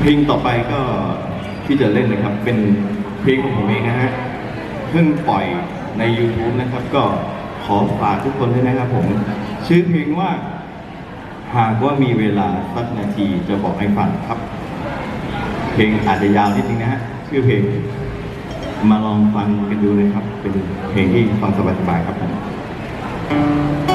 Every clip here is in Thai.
เพลงต่อไปก็ที่จะเล่นนะครับ เป็นเพลงของผมเองนะฮะเพิ่งปล่อยใน YouTube นะครับ ก็ขอฝากทุกคนด้วยนะครับผม ชื่อเพลงว่า หากว่ามีเวลาสักนาทีจะบอกให้ฟังครับ เพลงอาจจะยาวนิดนึงนะฮะชื่อเพลงมาลองฟังกันดูนะครับ เป็นเพลงที่ฟังสบายๆครับผม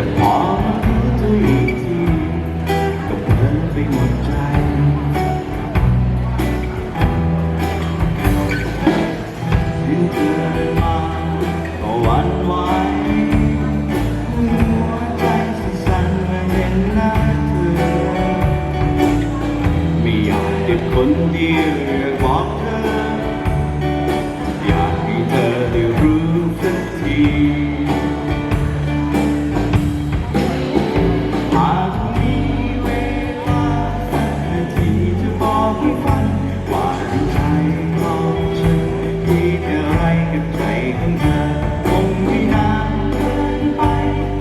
แต่พอมารู้ตัวอีกทีก็เพลินไปหมดใจยิ่งเธอมาก็หวันไหวหัวใจสั่นเมื่อเห็นหน้าเธอ ไม่อยากเก็บคนเดียวอยกบอ องเธอคงไม่นานเกินไป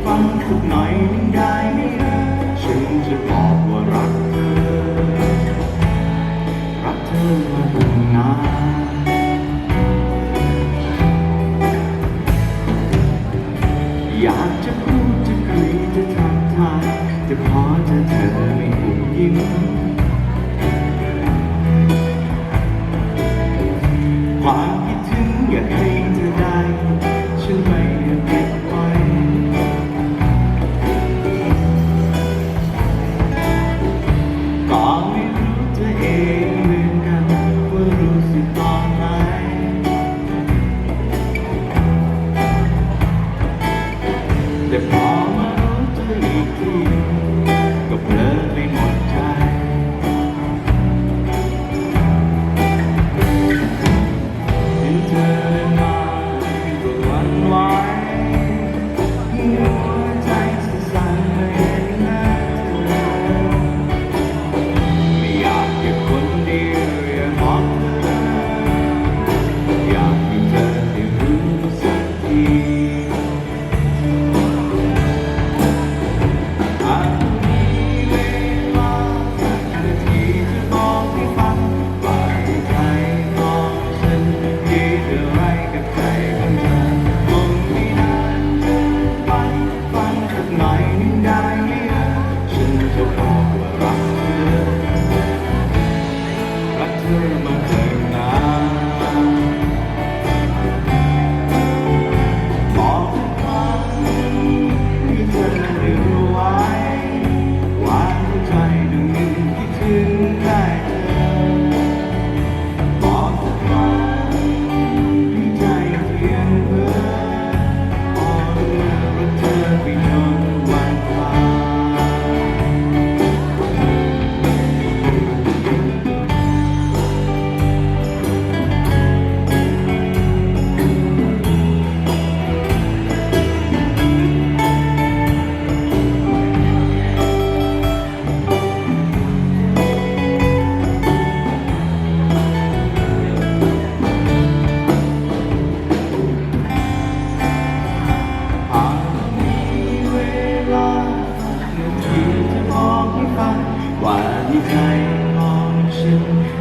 ฟังสักหน่อยหนึ่งได้ฉันจะบอกว่ารักเธอรักเธอมาตั้งนานอยากจะพูดจะคุยจะทักทายแต่พอจอเธอไม่หุบยิ้ม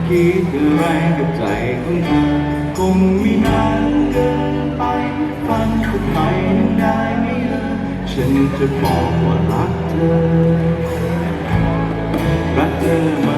คิดอะไรกับใจของเธอคงไม่นานเกินไปฟังสักหน่อยหนึงได้ไหมเออฉันจะบอกว่ารักเธอ รักเธอมา